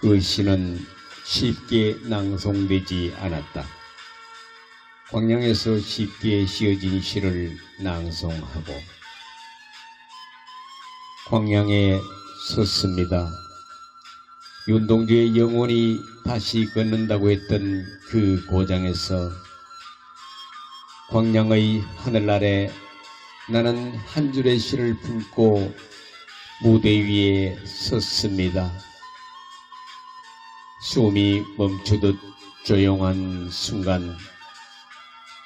그 시는 쉽게 낭송되지 않았다. 광양에서 쉽게 씌어진 시를 낭송하고 광양에 섰습니다. 윤동주의 영혼이 다시 걷는다고 했던 그 고장에서 광양의 하늘 아래 나는 한 줄의 시를 품고 무대 위에 섰습니다. 숨이 멈추듯 조용한 순간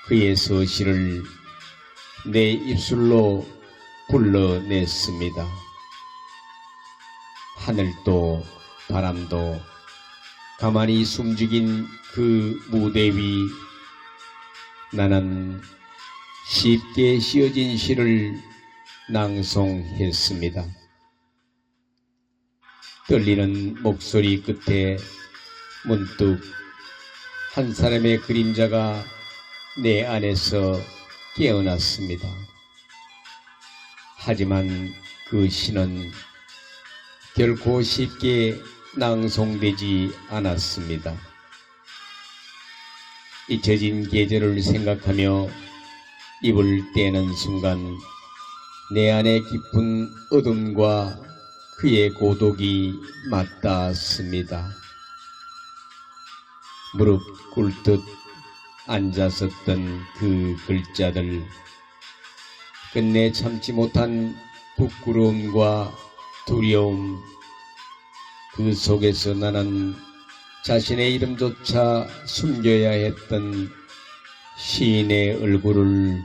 그의 서시를 내 입술로 불러냈습니다. 하늘도 바람도 가만히 숨죽인 그 무대 위 나는 쉽게 씌어진 시를 낭송했습니다. 떨리는 목소리 끝에 문득 한 사람의 그림자가 내 안에서 깨어났습니다. 하지만 그 시는 결코 쉽게 낭송되지 않았습니다. 잊혀진 계절을 생각하며 입을 떼는 순간 내 안에 깊은 어둠과 그의 고독이 맞닿았습니다. 무릎 꿇듯 앉았었던 그 글자들 끝내 참지 못한 부끄러움과 두려움 그 속에서 나는 자신의 이름조차 숨겨야 했던 시인의 얼굴을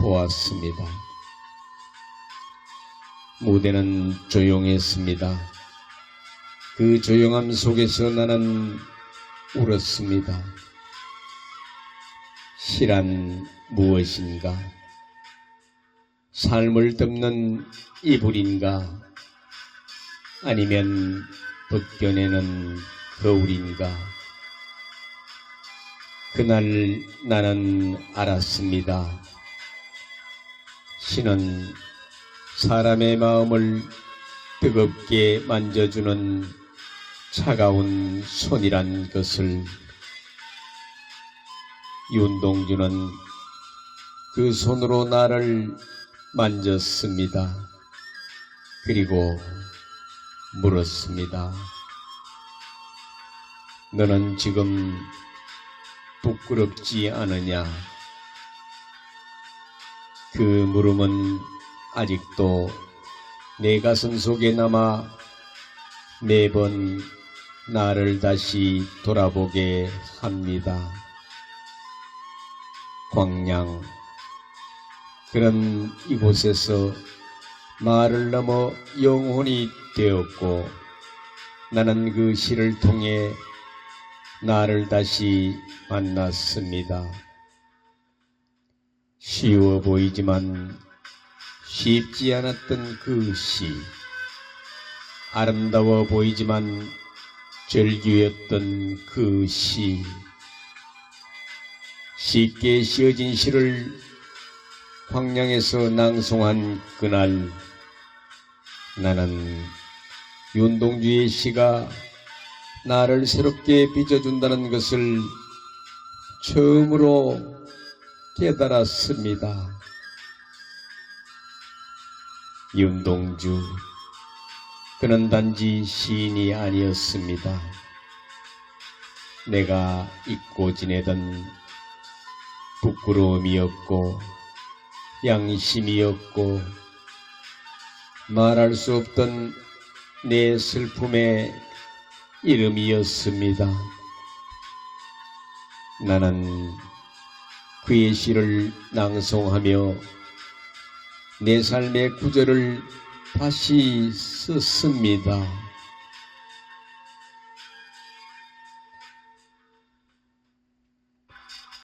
보았습니다. 무대는 조용했습니다. 그 조용함 속에서 나는 울었습니다. 시란 무엇인가? 삶을 덮는 이불인가? 아니면 벗겨내는 거울인가? 그날 나는 알았습니다. 시는 사람의 마음을 뜨겁게 만져주는 차가운 손이란 것을 윤동주는 그 손으로 나를 만졌습니다. 그리고 물었습니다. 너는 지금 부끄럽지 않으냐? 그 물음은 아직도 내 가슴 속에 남아 매번 나를 다시 돌아보게 합니다. 광양 그런 이곳에서 말을 넘어 영혼이 되었고 나는 그 시를 통해 나를 다시 만났습니다. 쉬워 보이지만 쉽지 않았던 그 시, 아름다워 보이지만 절규였던 그 시, 쉽게 씌어진 시를 광양에서 낭송한 그날 나는 윤동주의 시가 나를 새롭게 빚어준다는 것을 처음으로 깨달았습니다. 윤동주, 그는 단지 시인이 아니었습니다. 내가 잊고 지내던 부끄러움이었고, 양심이었고, 말할 수 없던 내 슬픔의 이름이었습니다. 나는 그의 시를 낭송하며 내 삶의 구절을 다시 썼습니다.